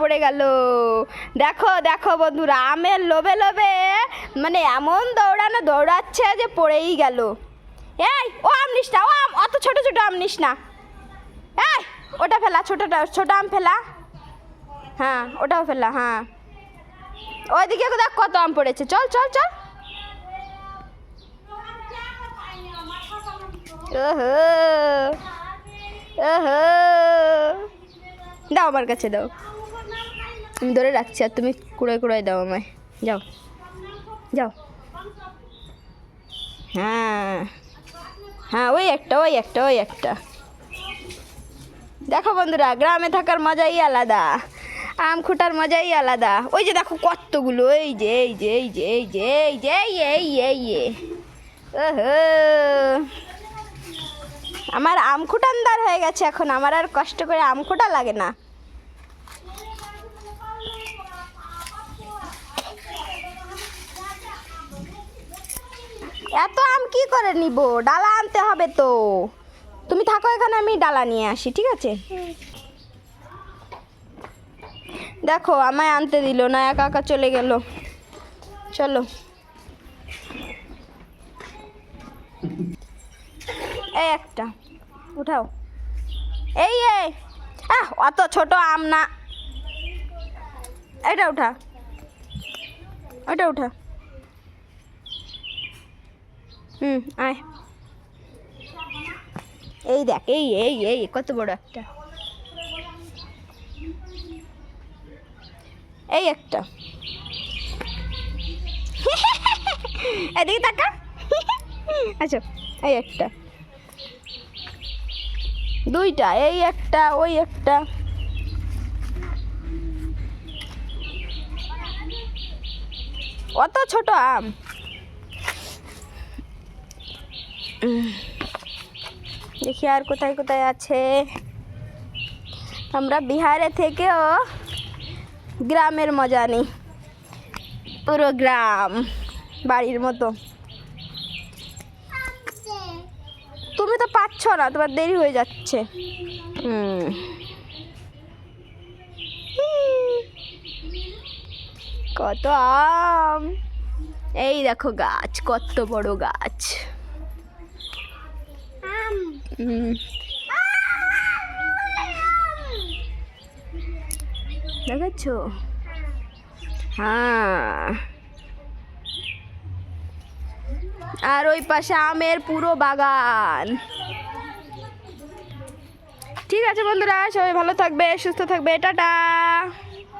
পড়ে গেল। দেখো দেখো বন্ধুরা, আমের লোভে লোভে মানে এমন দৌড়ানো দৌড়াচ্ছে যে পড়েই গেল। এই, ও আম নিস না, ও আম, অত ছোট ছোট আম নিস না। এই, ওটা ফেলা, ছোটটা, ছোট আম ফেলা। হ্যাঁ ওটাও ফেলা হ্যাঁ। ওইদিকে দেখ কত আম পড়েছে, চল চল চল। দাও আমার কাছে, দাও। আমি ধরে রাখছি আর তুমি কুড়াই কুড়াই দাও আমায়। যাও। যাও। হ্যাঁ। হ্যাঁ ওই একটা ওই একটা ওই একটা। দেখো বন্ধুরা, গ্রামে থাকার মজাই আলাদা, আম খুঁটার মজাই আলাদা। ওই যে দেখো কতগুলো, এই যে এই যে এই যে এই যে এই যে, এই এই এই এই ওহো। আমার আম খুঁটানদার হয়ে গেছে এখন, আমার আর কষ্ট করে আম খুঁটা লাগে না। এত আম কি করে নিব? ডালা আনতে হবে তো। তুমি থাকো এখানে, আমি ডালা নিয়ে আসি, ঠিক আছে? দেখো, আমায় আনতে দিল না, একা একা চলে গেল। চলো। এই একটা। উঠাও। এই এই। অত ছোট আম না। এটা উঠা ওটা উঠা হুম আয় এই দেখ এই এই এই কত বড় একটা এই একটা এদিকে তাকা আচ্ছা এই একটা দুইটা এই একটা ওই একটা অত ছোট আম। দেখি আর কোথায় কোথায় আছে। আমরা বিহারে থেকেও গ্রামের মজা নিই। পুরো গ্রাম, বাড়ির মতো। তুমি তো পাচ্ছ না, তোমার দেরি হয়ে যাচ্ছে। হুম কত আম? এই দেখো গাছ কত বড় গাছ। দেখাচ্ছ হ্যাঁ। আর ওই পাশে আমের পুরো বাগান। ঠিক আছে বন্ধুরা সবাই ভালো থাকবে সুস্থ থাকবে টাটা।